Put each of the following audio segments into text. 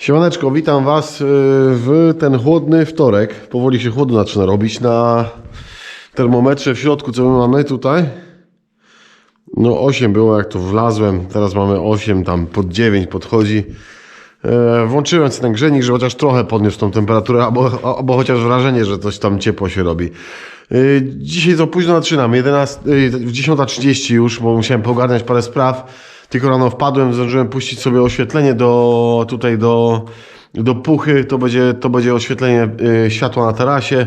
Siemaneczko, witam Was y, w ten chłodny wtorek. Powoli się chłodno zaczyna robić na termometrze w środku, co my mamy tutaj. No 8 było jak to wlazłem, teraz mamy 8, tam pod 9 podchodzi. E, Włączyłem ten grzejnik, że chociaż trochę podniósł tą temperaturę, albo, albo chociaż wrażenie, że coś tam ciepło się robi. E, Dzisiaj to późno zaczynam, 11, e, w 10.30 już, bo musiałem pogarniać parę spraw. Tylko rano wpadłem, zdążyłem puścić sobie oświetlenie do tutaj do, do puchy. To będzie, to będzie oświetlenie e, światła na tarasie,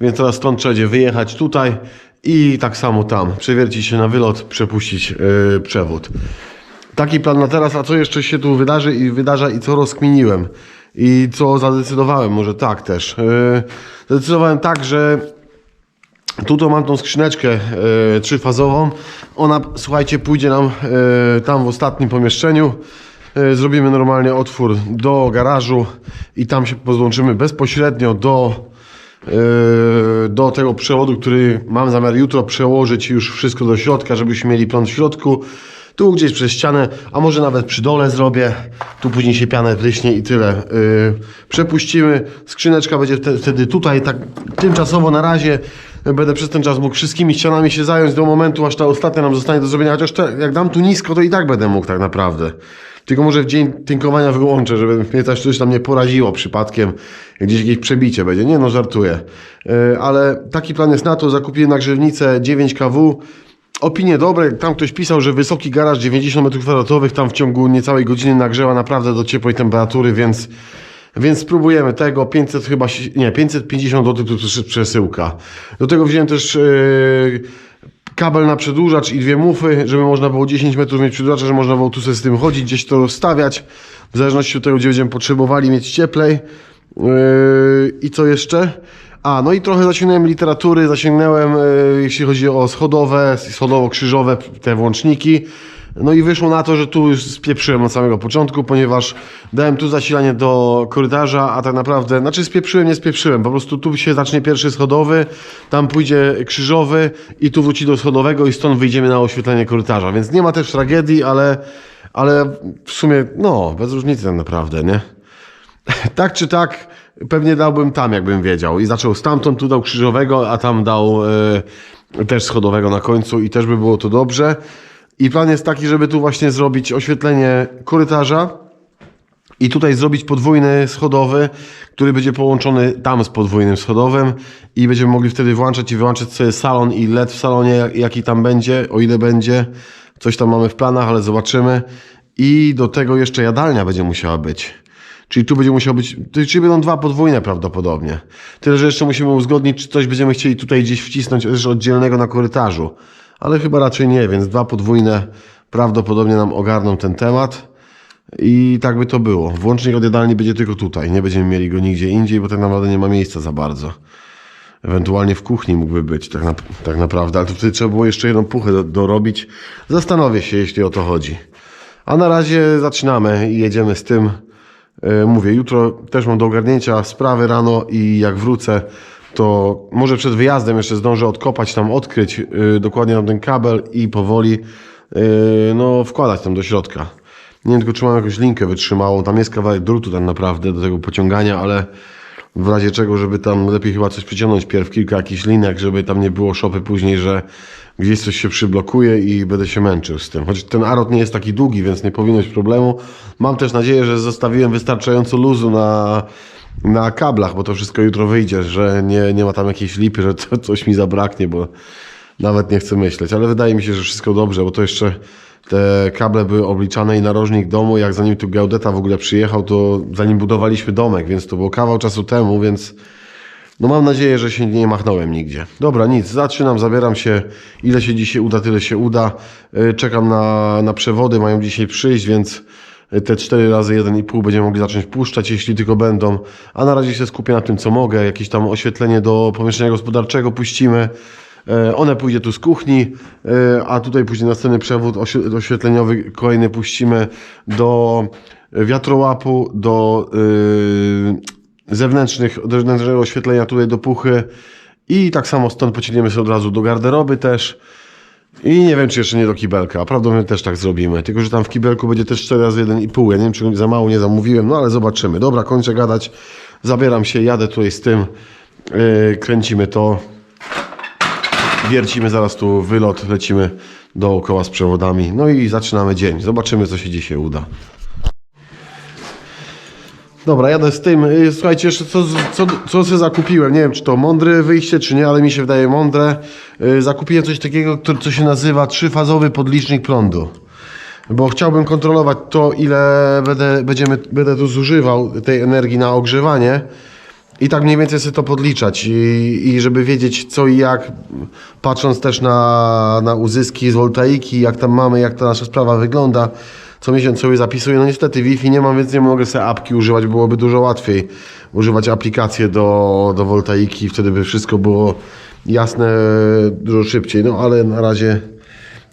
więc teraz stąd trzeba będzie wyjechać tutaj i tak samo tam. Przewiercić się na wylot, przepuścić e, przewód. Taki plan na teraz, a co jeszcze się tu wydarzy i wydarza i co rozkminiłem i co zadecydowałem, może tak też. Yy, Zadecydowałem tak, że tu to mam tą skrzyneczkę yy, trzyfazową. Ona, słuchajcie, pójdzie nam yy, tam w ostatnim pomieszczeniu. Yy, Zrobimy normalnie otwór do garażu i tam się podłączymy bezpośrednio do yy, do tego przewodu, który mam zamiar jutro przełożyć już wszystko do środka, żebyśmy mieli prąd w środku. Tu gdzieś przez ścianę, a może nawet przy dole zrobię. Tu później się pianę wryśnie i tyle. Przepuścimy. Skrzyneczka będzie wte- wtedy tutaj, tak tymczasowo na razie. Będę przez ten czas mógł wszystkimi ścianami się zająć do momentu, aż ta ostatnia nam zostanie do zrobienia. Chociaż te, jak dam tu nisko, to i tak będę mógł tak naprawdę. Tylko może w dzień tynkowania wyłączę, żeby mnie też coś tam nie poraziło przypadkiem. Gdzieś jakieś przebicie będzie. Nie no, żartuję. Yy, ale taki plan jest na to. Zakupiłem nagrzewnicę 9 kW. Opinie dobre, tam ktoś pisał, że wysoki garaż 90 m2 tam w ciągu niecałej godziny nagrzewa naprawdę do ciepłej temperatury, więc, więc spróbujemy tego. 500 chyba, nie, 550 zł to przesyłka. Do tego wziąłem też yy, kabel na przedłużacz i dwie mufy, żeby można było 10 metrów mieć przedłużacza, że można było tu sobie z tym chodzić, gdzieś to rozstawiać, w zależności od tego, gdzie będziemy potrzebowali mieć cieplej. Yy, I co jeszcze? A, no i trochę zasięgnąłem literatury, zasięgnąłem, yy, jeśli chodzi o schodowe, schodowo-krzyżowe, te włączniki. No i wyszło na to, że tu już spieprzyłem od samego początku, ponieważ dałem tu zasilanie do korytarza, a tak naprawdę, znaczy spieprzyłem, nie spieprzyłem, po prostu tu się zacznie pierwszy schodowy, tam pójdzie krzyżowy i tu wróci do schodowego i stąd wyjdziemy na oświetlenie korytarza, więc nie ma też tragedii, ale, ale w sumie, no, bez różnicy tak naprawdę, nie? tak czy tak, pewnie dałbym tam, jakbym wiedział. I zaczął stamtąd, tu dał krzyżowego, a tam dał e, też schodowego na końcu i też by było to dobrze. I plan jest taki, żeby tu właśnie zrobić oświetlenie korytarza i tutaj zrobić podwójny schodowy, który będzie połączony tam z podwójnym schodowym i będziemy mogli wtedy włączać i wyłączać sobie salon i LED w salonie, jak- jaki tam będzie, o ile będzie. Coś tam mamy w planach, ale zobaczymy. I do tego jeszcze jadalnia będzie musiała być. Czyli tu będzie musiał być, czyli będą dwa podwójne prawdopodobnie. Tyle, że jeszcze musimy uzgodnić, czy coś będziemy chcieli tutaj gdzieś wcisnąć też oddzielnego na korytarzu. Ale chyba raczej nie, więc dwa podwójne prawdopodobnie nam ogarną ten temat. I tak by to było. Włącznik od jadalni będzie tylko tutaj. Nie będziemy mieli go nigdzie indziej, bo tak naprawdę nie ma miejsca za bardzo. Ewentualnie w kuchni mógłby być, tak, na, tak naprawdę. Ale to wtedy trzeba było jeszcze jedną puchę do, dorobić. Zastanowię się, jeśli o to chodzi. A na razie zaczynamy i jedziemy z tym. E, Mówię, jutro też mam do ogarnięcia sprawy rano i jak wrócę, to może przed wyjazdem jeszcze zdążę odkopać tam, odkryć e, dokładnie tam ten kabel i powoli e, no, wkładać tam do środka. Nie wiem tylko, czy mam jakąś linkę wytrzymałą. Tam jest kawałek drutu tak naprawdę do tego pociągania, ale w razie czego, żeby tam lepiej chyba coś przyciągnąć pierw, kilka jakichś linek, żeby tam nie było szopy później, że gdzieś coś się przyblokuje i będę się męczył z tym. Choć ten arot nie jest taki długi, więc nie powinno być problemu. Mam też nadzieję, że zostawiłem wystarczająco luzu na, na kablach, bo to wszystko jutro wyjdzie, że nie, nie ma tam jakiejś lipy, że to, coś mi zabraknie, bo nawet nie chcę myśleć. Ale wydaje mi się, że wszystko dobrze, bo to jeszcze te kable były obliczane i narożnik domu, jak zanim tu geodeta w ogóle przyjechał, to zanim budowaliśmy domek, więc to było kawał czasu temu, więc no mam nadzieję, że się nie machnąłem nigdzie. Dobra, nic, zaczynam, zabieram się. Ile się dzisiaj uda, tyle się uda. Yy, Czekam na, na przewody, mają dzisiaj przyjść, więc te 4 razy 1,5 będziemy mogli zacząć puszczać, jeśli tylko będą. A na razie się skupię na tym, co mogę. Jakieś tam oświetlenie do pomieszczenia gospodarczego puścimy. E, One pójdzie tu z kuchni, e, a tutaj później następny przewód oświe- oświetleniowy kolejny puścimy do wiatrołapu, do yy, zewnętrznych, do zewnętrznego oświetlenia tutaj do puchy i tak samo stąd pociągniemy się od razu do garderoby też. I nie wiem, czy jeszcze nie do kibelka, prawdopodobnie też tak zrobimy. Tylko, że tam w kibelku będzie też 4 razy 1,5. Ja nie wiem, czy za mało nie zamówiłem, no ale zobaczymy. Dobra, kończę gadać. Zabieram się, jadę tutaj z tym. Yy, kręcimy to. Wiercimy zaraz tu wylot, lecimy dookoła z przewodami. No i zaczynamy dzień. Zobaczymy, co się dzisiaj uda. Dobra, jadę z tym. Y, Słuchajcie, jeszcze co, co, co sobie zakupiłem. Nie wiem, czy to mądre wyjście, czy nie, ale mi się wydaje mądre. Y, Zakupiłem coś takiego, co się nazywa trzyfazowy podlicznik prądu. Bo chciałbym kontrolować to, ile będę, będziemy, będę tu zużywał tej energii na ogrzewanie. I tak mniej więcej sobie to podliczać i, i żeby wiedzieć co i jak, patrząc też na, na uzyski z woltaiki, jak tam mamy, jak ta nasza sprawa wygląda, co miesiąc sobie zapisuję. No niestety Wi-Fi nie mam, więc nie mogę sobie apki używać, byłoby dużo łatwiej używać aplikację do, do woltaiki, wtedy by wszystko było jasne dużo szybciej, no ale na razie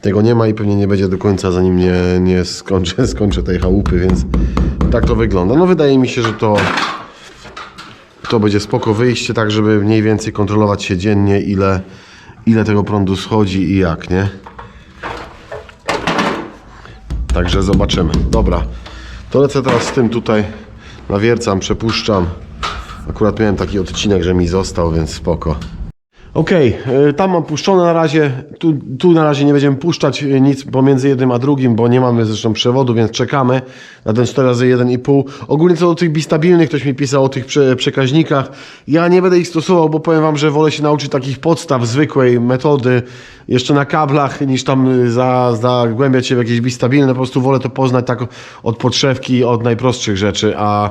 tego nie ma i pewnie nie będzie do końca, zanim nie, nie skończę, skończę tej chałupy, więc tak to wygląda. No wydaje mi się, że to to będzie spoko wyjście, tak żeby mniej więcej kontrolować się dziennie, ile, ile tego prądu schodzi i jak, nie? Także zobaczymy. Dobra, to lecę teraz z tym tutaj, nawiercam, przepuszczam. Akurat miałem taki odcinek, że mi został, więc spoko. Okej, y, tam mam puszczone na razie. Tu, tu na razie nie będziemy puszczać y, nic pomiędzy jednym a drugim, bo nie mamy zresztą przewodu, więc czekamy na ten 4 razy 1,5. Ogólnie co do tych bistabilnych, ktoś mi pisał o tych prze, przekaźnikach. Ja nie będę ich stosował, bo powiem wam, że wolę się nauczyć takich podstaw, zwykłej metody, jeszcze na kablach, niż tam y, za, zagłębiać się w jakieś bistabilne. Po prostu wolę to poznać tak od podszewki, od najprostszych rzeczy, a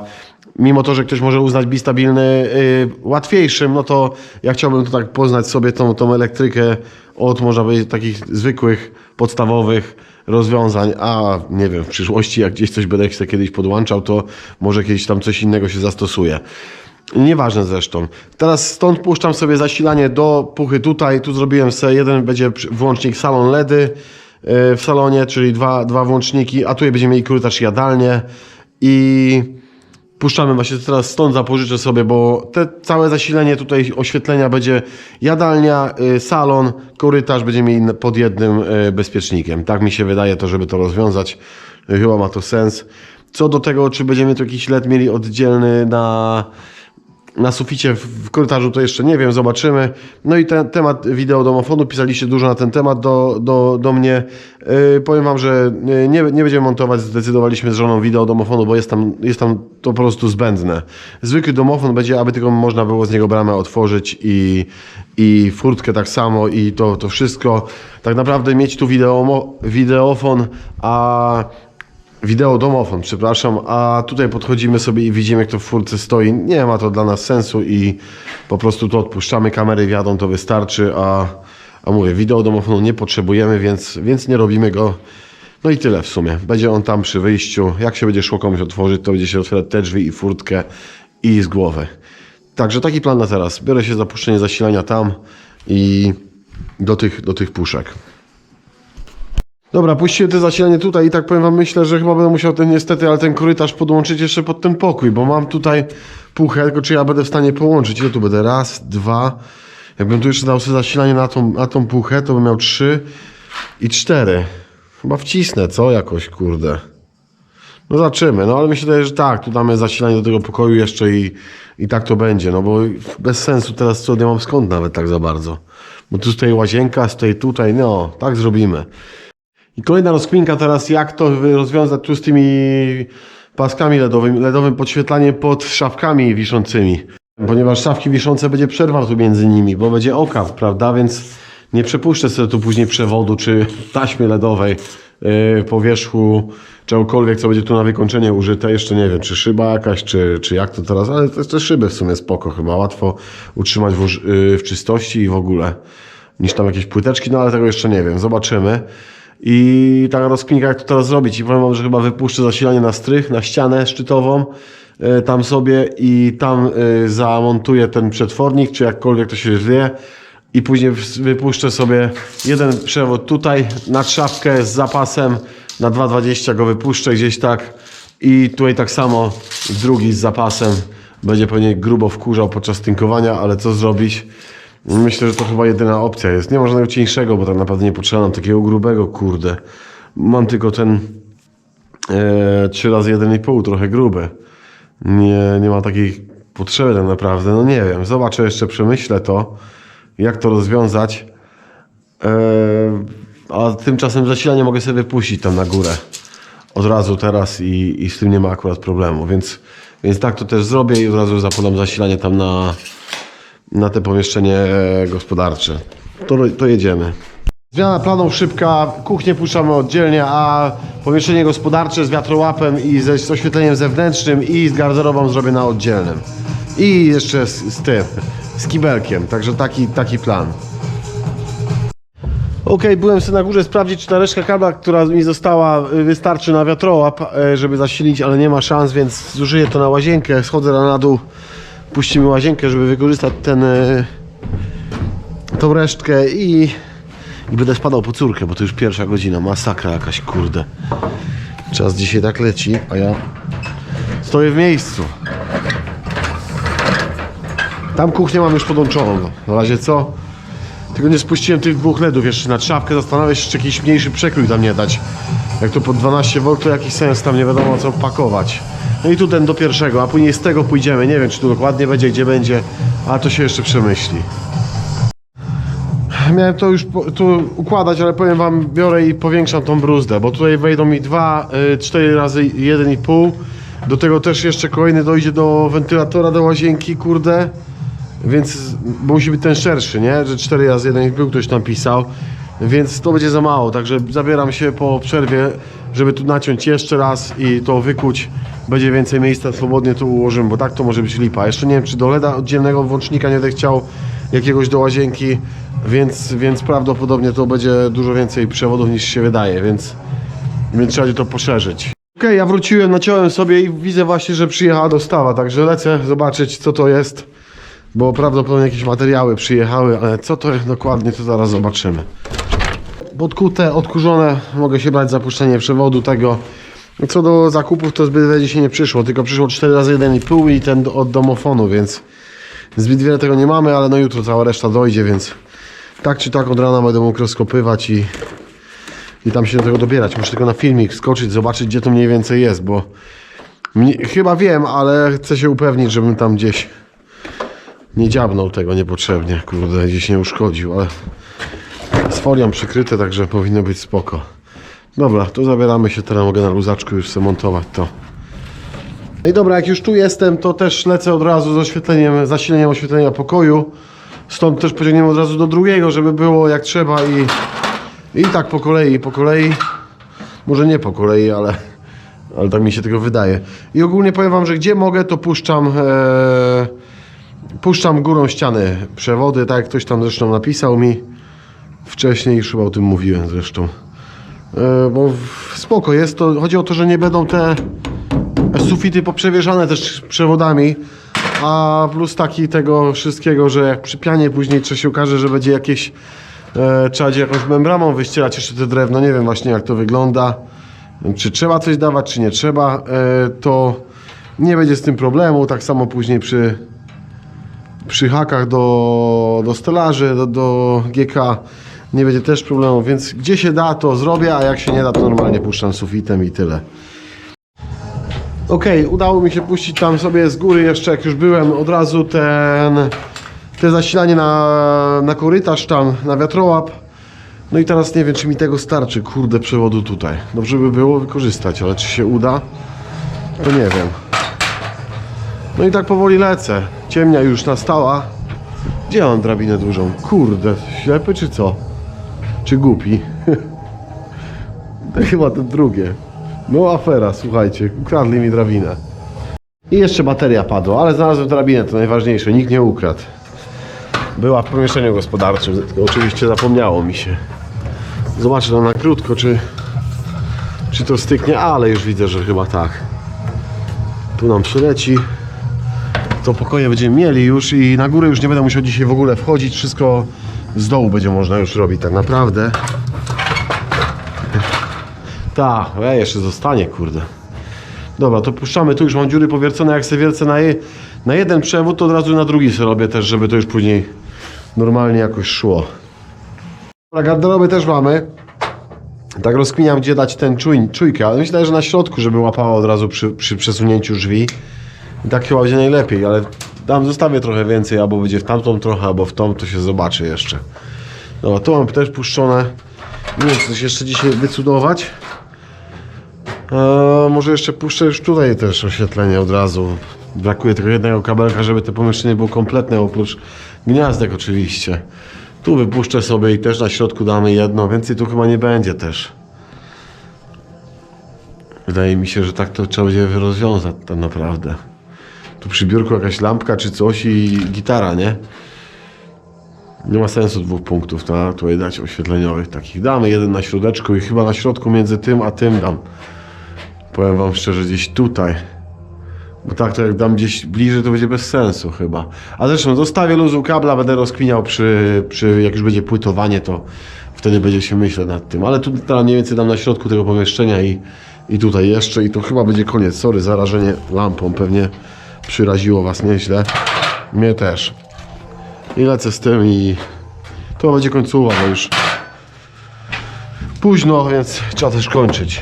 mimo to, że ktoś może uznać bistabilny y, łatwiejszym, no to ja chciałbym to tak poznać sobie tą, tą elektrykę od można powiedzieć takich zwykłych, podstawowych rozwiązań, a nie wiem, w przyszłości jak gdzieś coś będę sobie kiedyś podłączał, to może kiedyś tam coś innego się zastosuje. Nieważne zresztą. Teraz stąd puszczam sobie zasilanie do puchy tutaj. Tu zrobiłem sobie jeden, będzie włącznik salon LEDy y, w salonie, czyli dwa, dwa włączniki, a tutaj będziemy mieli korytarz jadalnię i puszczamy właśnie teraz stąd zapożyczę sobie, bo te całe zasilenie tutaj oświetlenia będzie jadalnia, y, salon, korytarz będziemy mieli pod jednym y, bezpiecznikiem. Tak mi się wydaje to, żeby to rozwiązać. Y, Chyba ma to sens. Co do tego, czy będziemy tu jakiś LED mieli oddzielny na na suficie w korytarzu to jeszcze nie wiem, zobaczymy. No i ten temat wideo domofonu, pisaliście dużo na ten temat do, do, do mnie. Yy, powiem Wam, że yy, nie, nie będziemy montować, zdecydowaliśmy z żoną wideo domofonu, bo jest tam, jest tam to po prostu zbędne. Zwykły domofon będzie, aby tylko można było z niego bramę otworzyć i, i furtkę tak samo i to, to wszystko. Tak naprawdę mieć tu wideo, wideofon, a Wideo domofon, przepraszam, a tutaj podchodzimy sobie i widzimy, jak to w furce stoi. Nie ma to dla nas sensu i po prostu to odpuszczamy, kamery wiadą, to wystarczy, a, a mówię, wideo domofonu nie potrzebujemy, więc, więc nie robimy go. No i tyle w sumie. Będzie on tam przy wyjściu. Jak się będzie szło komuś otworzyć, to będzie się otwierać te drzwi i furtkę i z głowy. Także taki plan na teraz. Biorę się za puszczenie zasilania tam i do tych, do tych puszek. Dobra, puściłem te zasilanie tutaj i tak powiem wam, myślę, że chyba będę musiał ten niestety, ale ten korytarz podłączyć jeszcze pod ten pokój, bo mam tutaj puchę, tylko czy ja będę w stanie połączyć? Ile tu będę? Raz, dwa. Jakbym tu jeszcze dał sobie zasilanie na tą, na tą puchę, to bym miał trzy i cztery. Chyba wcisnę, co? Jakoś, kurde. No zobaczymy, no ale myślę, że tak, tu damy zasilanie do tego pokoju jeszcze i, i tak to będzie, no bo bez sensu teraz co, nie mam skąd nawet tak za bardzo. Bo tu stoi łazienka, stoi tutaj, no, tak zrobimy. I kolejna rozkminka teraz, jak to rozwiązać tu z tymi paskami LEDowymi, LEDowym podświetlaniem pod szafkami wiszącymi. Ponieważ szafki wiszące będzie przerwał tu między nimi, bo będzie okaw, prawda? Więc nie przepuszczę sobie tu później przewodu czy taśmy LEDowej yy, po wierzchu czegokolwiek, co będzie tu na wykończenie użyte. Jeszcze nie wiem, czy szyba jakaś, czy, czy jak to teraz, ale te, te szyby w sumie spoko chyba. Łatwo utrzymać w, yy, w czystości i w ogóle niż tam jakieś płyteczki, no ale tego jeszcze nie wiem, zobaczymy. I taka rozkminka, jak to teraz zrobić. I powiem wam, że chyba wypuszczę zasilanie na strych, na ścianę szczytową, e, tam sobie i tam e, zamontuję ten przetwornik, czy jakkolwiek to się wie. I później wypuszczę sobie jeden przewód tutaj na szafkę z zapasem, na 2,20 go wypuszczę gdzieś tak. I tutaj tak samo drugi z zapasem. Będzie pewnie grubo wkurzał podczas tynkowania, ale co zrobić? Myślę, że to chyba jedyna opcja jest. Nie żadnego cieńszego, bo tak naprawdę nie potrzeba nam takiego grubego, kurde. Mam tylko ten e, 3 razy 1,5 trochę gruby. Nie, nie ma takiej potrzeby tak naprawdę. No nie wiem, zobaczę jeszcze, przemyślę to, jak to rozwiązać. E, a tymczasem zasilanie mogę sobie puścić tam na górę od razu teraz i, i z tym nie ma akurat problemu, więc, więc tak to też zrobię i od razu zapodam zasilanie tam na, na te pomieszczenie gospodarcze. To, to jedziemy. Zmiana planów szybka, kuchnię puszczamy oddzielnie, a pomieszczenie gospodarcze z wiatrołapem i ze, z oświetleniem zewnętrznym i z garderobą zrobię na oddzielnym. I jeszcze z, z tym, z kibelkiem, także taki, taki plan. Ok, byłem sobie na górze sprawdzić, czy ta resztka kabla, która mi została, y, wystarczy na wiatrołap, e, żeby zasilić, ale nie ma szans, więc zużyję to na łazienkę. Schodzę na dół, puścimy łazienkę, żeby wykorzystać ten, e, tą resztkę i, i będę spadał po córkę, bo to już pierwsza godzina. Masakra jakaś, kurde. Czas dzisiaj tak leci, a ja stoję w miejscu. Tam kuchnię mam już podłączoną. Na razie co? Tylko nie spuściłem tych dwóch LEDów jeszcze na trzapkę. Zastanawiam się, czy jakiś mniejszy przekrój tam nie dać. Jak to pod 12 V, to jakiś sens tam nie wiadomo co pakować. No i tu ten do pierwszego, a później z tego pójdziemy. Nie wiem, czy tu dokładnie będzie, gdzie będzie, ale to się jeszcze przemyśli. Miałem to już tu układać, ale powiem wam, biorę i powiększam tą bruzdę, bo tutaj wejdą mi dwa, y, cztery razy 1,5. Do tego też jeszcze kolejny dojdzie do wentylatora, do łazienki, kurde. Więc musi być ten szerszy, nie? Że 4 razy 1,5 ktoś tam pisał. Więc to będzie za mało, także zabieram się po przerwie, żeby tu naciąć jeszcze raz i to wykuć. Będzie więcej miejsca, swobodnie tu ułożymy, bo tak to może być lipa. Jeszcze nie wiem, czy do LEDa oddzielnego włącznika nie będę chciał jakiegoś do łazienki, więc, więc prawdopodobnie to będzie dużo więcej przewodów niż się wydaje, więc, więc trzeba będzie to poszerzyć. Okej, ja wróciłem, naciąłem sobie i widzę właśnie, że przyjechała dostawa, także lecę zobaczyć co to jest, bo prawdopodobnie jakieś materiały przyjechały, ale co to jest dokładnie, to zaraz zobaczymy. Podkute, odkurzone, mogę się brać za puszczenie przewodu tego. Co do zakupów, to zbyt wiele dzisiaj nie przyszło, tylko przyszło 4 razy 1,5 i ten od domofonu, więc zbyt wiele tego nie mamy, ale no jutro cała reszta dojdzie, więc tak czy tak od rana będę mógł rozkopywać i, i tam się do tego dobierać. Muszę tylko na filmik skoczyć, zobaczyć gdzie to mniej więcej jest, bo mnie, chyba wiem, ale chcę się upewnić, żebym tam gdzieś nie dziabnął tego niepotrzebnie, kurde, gdzieś nie uszkodził, ale z folią przykryte, także powinno być spoko. Dobra, to zabieramy się, teraz mogę na luzaczku już sobie montować to. No i dobra, jak już tu jestem, to też lecę od razu z oświetleniem, zasileniem oświetlenia pokoju. Stąd też pociągniemy od razu do drugiego, żeby było jak trzeba i, i tak po kolei, po kolei. Może nie po kolei, ale, ale tak mi się tego wydaje. I ogólnie powiem Wam, że gdzie mogę, to puszczam, e, puszczam górą ściany przewody, tak jak ktoś tam zresztą napisał mi wcześniej, już chyba o tym mówiłem zresztą. E, bo spoko jest, to chodzi o to, że nie będą te sufity poprzewieszane też przewodami, a plus taki tego wszystkiego, że jak przy pianie później czy się okaże, że będzie jakieś e, trzeba będzie jakąś membramą wyścierać jeszcze te drewno, nie wiem właśnie jak to wygląda, czy trzeba coś dawać, czy nie trzeba, e, to nie będzie z tym problemu, tak samo później przy przy hakach do, do stelaży, do, do GK nie będzie też problemu, więc gdzie się da to zrobię, a jak się nie da to normalnie puszczam sufitem i tyle. Ok, udało mi się puścić tam sobie z góry jeszcze jak już byłem od razu ten te zasilanie na, na korytarz tam, na wiatrołap. No i teraz nie wiem czy mi tego starczy, kurde przewodu tutaj. Dobrze by było wykorzystać, ale czy się uda, to nie wiem. No i tak powoli lecę. Ciemnia już nastała. Gdzie mam drabinę dużą? Kurde, ślepy czy co? Czy głupi? to chyba to drugie. No afera, słuchajcie, ukradli mi drabinę. I jeszcze bateria padła, ale znalazłem drabinę, to najważniejsze, nikt nie ukradł. Była w pomieszczeniu gospodarczym, oczywiście zapomniało mi się. Zobaczę tam na krótko, czy, czy to styknie, ale już widzę, że chyba tak. Tu nam przyleci to pokoje będziemy mieli już i na górę już nie będę musiał dzisiaj w ogóle wchodzić, wszystko z dołu będzie można już robić tak naprawdę. Tak, e, jeszcze zostanie, kurde. Dobra, to puszczamy, tu już mam dziury powiercone, jak sobie wiercę na, je, na jeden przewód, to od razu na drugi sobie robię też, żeby to już później normalnie jakoś szło. Dobra, garderoby też mamy. Tak rozkminiam, gdzie dać ten czuj, czujkę, ale myślę, że na środku, żeby łapało od razu przy, przy przesunięciu drzwi. I tak chyba będzie najlepiej, ale tam zostawię trochę więcej, albo będzie w tamtą trochę, albo w tą, to się zobaczy jeszcze. Dobra, tu mam też puszczone. Nie wiem, coś jeszcze dzisiaj wycudować. Eee, może jeszcze puszczę już tutaj też oświetlenie od razu. Brakuje tylko jednego kabelka, żeby to pomieszczenie było kompletne, oprócz gniazdek oczywiście. Tu wypuszczę sobie i też na środku damy jedno, więcej tu chyba nie będzie też. Wydaje mi się, że tak to trzeba będzie rozwiązać tak naprawdę. Tu przy biurku jakaś lampka czy coś i gitara, nie? Nie ma sensu dwóch punktów na tutaj dać oświetleniowych takich. Damy jeden na środeczku i chyba na środku między tym a tym dam. Powiem wam szczerze, gdzieś tutaj. Bo tak to jak dam gdzieś bliżej, to będzie bez sensu chyba. A zresztą zostawię luzu kabla, będę rozkminiał przy, przy jak już będzie płytowanie, to wtedy będzie się myśleć nad tym. Ale tu teraz mniej więcej dam na środku tego pomieszczenia i, i tutaj jeszcze i to chyba będzie koniec. Sorry, zarażenie lampą pewnie przyraziło was nieźle. Mnie też. I lecę z tym i to będzie końcowa, bo już późno, więc trzeba też kończyć.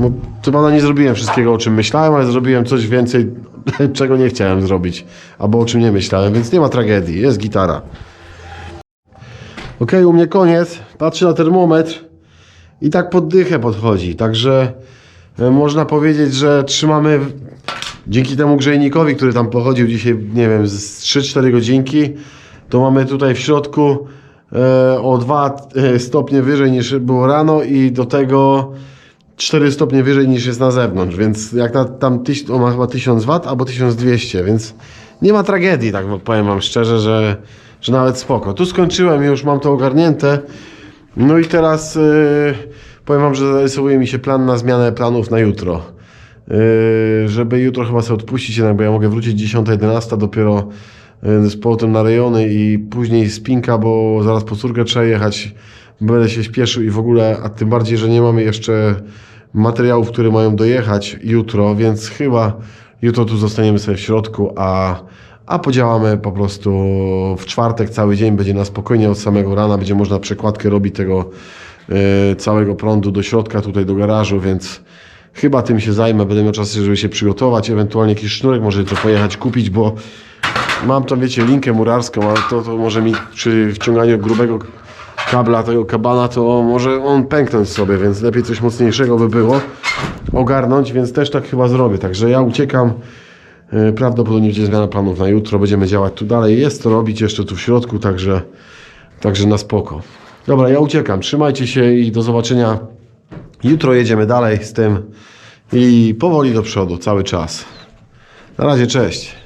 Bo prawda nie zrobiłem wszystkiego, o czym myślałem, ale zrobiłem coś więcej, czego nie chciałem zrobić. Albo o czym nie myślałem, więc nie ma tragedii. Jest gitara. Ok, u mnie koniec. Patrzę na termometr i tak pod dychę podchodzi. Także e, można powiedzieć, że trzymamy dzięki temu grzejnikowi, który tam pochodził dzisiaj, nie wiem, z 3-4 godzinki, to mamy tutaj w środku e, o 2 stopnie wyżej niż było rano i do tego 4 stopnie wyżej niż jest na zewnątrz, więc jak na, tam tyś, ma chyba 1000 W albo 1200, więc nie ma tragedii, tak powiem wam szczerze, że, że nawet spoko. Tu skończyłem, już mam to ogarnięte. No i teraz yy, powiem wam, że zarysowuje mi się plan na zmianę planów na jutro. Yy, żeby jutro chyba sobie odpuścić jednak, bo ja mogę wrócić 10-11 dopiero yy, z powrotem na rejony i później spinka, bo zaraz po córkę trzeba jechać. Będę się śpieszył i w ogóle, a tym bardziej, że nie mamy jeszcze materiałów, które mają dojechać jutro, więc chyba jutro tu zostaniemy sobie w środku, a, a podziałamy po prostu w czwartek cały dzień, będzie na spokojnie od samego rana, będzie można przekładkę robić tego e, całego prądu do środka, tutaj do garażu, więc chyba tym się zajmę, będę miał czas, żeby się przygotować, ewentualnie jakiś sznurek może to pojechać kupić, bo mam tam, wiecie, linkę murarską, ale to, to może mi przy wciąganiu grubego kabla tego kabana, to może on pęknąć sobie, więc lepiej coś mocniejszego by było ogarnąć, więc też tak chyba zrobię. Także ja uciekam. Yy, Prawdopodobnie będzie zmiana planów na jutro, będziemy działać tu dalej. Jest to robić jeszcze tu w środku, także, także na spoko. Dobra, ja uciekam. Trzymajcie się i do zobaczenia. Jutro jedziemy dalej z tym i powoli do przodu cały czas. Na razie, cześć.